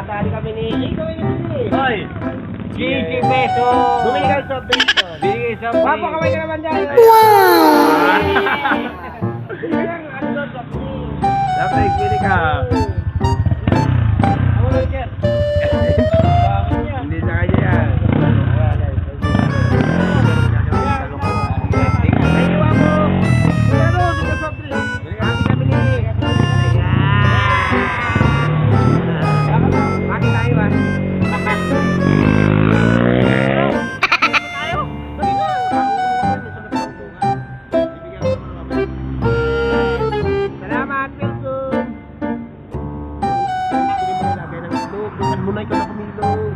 Nakatali kami ni... Eh, kami ni Billy. Hoy! 20 pesos! Bumili ka ng soft drinks doon. Bigay sa Wapo, kamay ka naman dyan. Wow! Bili ano. Dapat bili ka. Buksan mo na ikaw na kumilog.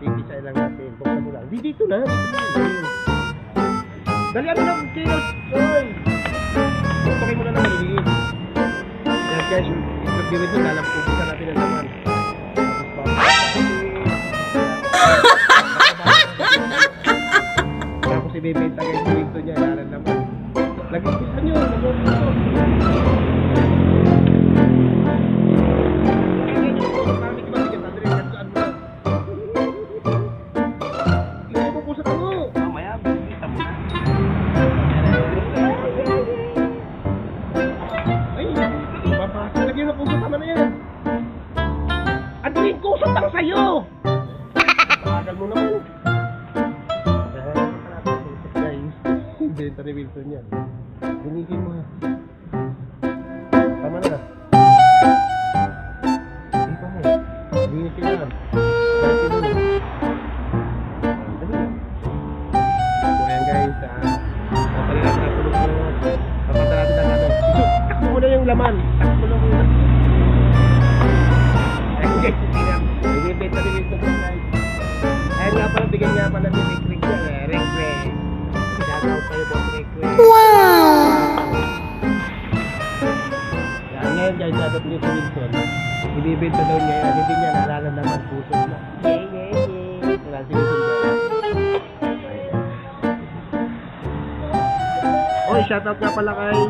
Sipisa lang natin. Buksan mo lang. Di dito na. Dito na. Dali ano lang kilos. Oy! Buksan mo na lang maliliit. Yan guys, yung Wilson. Alam ko, buksan natin ang laman. Tapos ibibenta guys Benta ni Wilson yan. Binihin mo. Tama na. Dito mo. Binihin lang. Binihin mo. Guys, ah, papalala natin ang tulog mo. Ang. So, takbo mo na laman. Ibibenta daw niya yan. Hindi niya naalala naman puso na. Yay, yay, yay. Wala si Wilson dyan. Oy, shoutout nga pala kay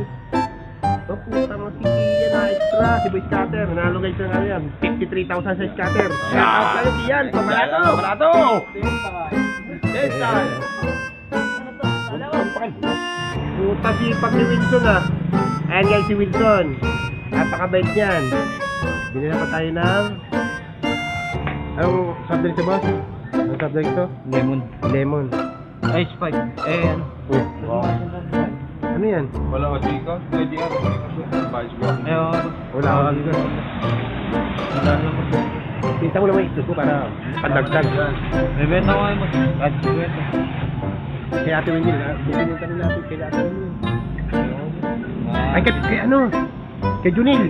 Oh, puta mo si Kian na extra, si Boy Scatter. Nanalo guys ng ano yan, 53,000 sa scatter. Shoutout sa'yo, Kian. Pabalato. Pabalato! Yes, sir. Puta si pag ni Wilson ah. Ayan guys si Wilson. Napakabait niyan. Binila pa tayo ng... Anong soft drink to boss? Anong soft drink to? Lemon. Lemon. Ice spike. Eh, ano? Oh. Ano yan? Wala ka, pwede ka, pwede ka siya. Bayos ko. Eh, oh. Wala ako dito. Wala naman. Pinta ko naman ito ko para pandagdag. May benta ko ngayon, boss. At benta. Kay Ate Wendy, ah, bibili ka rin natin kay Ate Wendy. Ay, kay, kay ano? Kay Junil.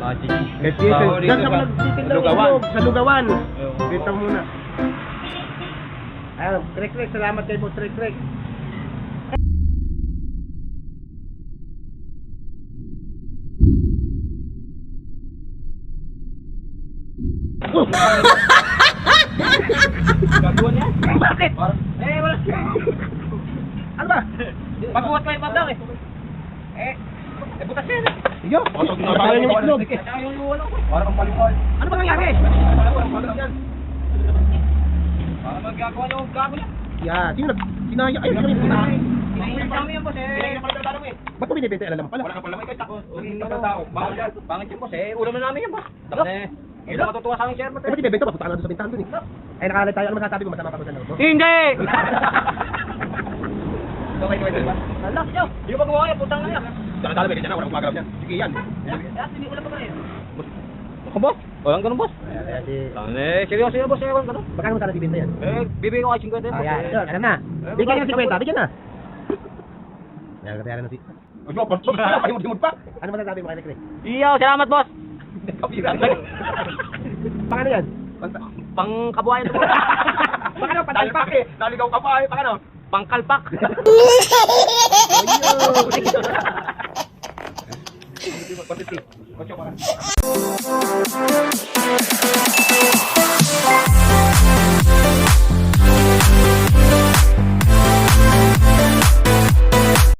Magic. Diyan ka pala nagtitinda ng Lugawan. Sa Lugawan. Mo muna. Ayun, Trek Trek, salamat kay Boss Trek Trek. Bakit? Eh, wala. Ano ba? Pagbuhat ko yung madang eh. Eh, eh butas yan eh. Sige, tapalan yung itlog. Yung ko. Para kang palipad. Ano ba nangyari? Para magagawa ang gago yan. Yeah, sino nag... Sinaya, ayun, ano yung yan, eh. Na tatanong eh. Ba't mo binibenta? Alam naman pala. Wala ka pala may kaya. Hindi ka tao. Bawal yan. Pangit yung boss eh. Ulam na namin yan, boss. Tapos eh. Hindi na matutuwa sa akin, sir. Eh, ba't binibenta? Papunta ka na sa bintahan doon eh. Ay, nakalat tayo. Ano masasabi mo? Masama ka ba sa loob mo? Hindi! Okay, okay, okay. Alam, yo. Ba gawa yan? Putang na yan. Dala-dala, may ganyan na. Walang gumagalaw niyan. Sige yan. Ba? Ako, boss? Walang ganun, boss. Ano eh, seryoso yan, boss. Eh, walang ganun. Magkano mo sana bibenta yan? Eh, bibigyan ko kayo 50 yan, boss. Ayan, yun, alam na. Bigyan ka ng 50, bigyan na. Ayan, katayaran na si... Ano, panso pa. Pahimod-himod pa. Ano masasabi mo kay Nekre? Iyo, salamat, boss. Kapiran. Pang ano yan? Pang kabuhayan eh. Naligaw ka pa eh. Pang kalpak. Ayun! Kocok,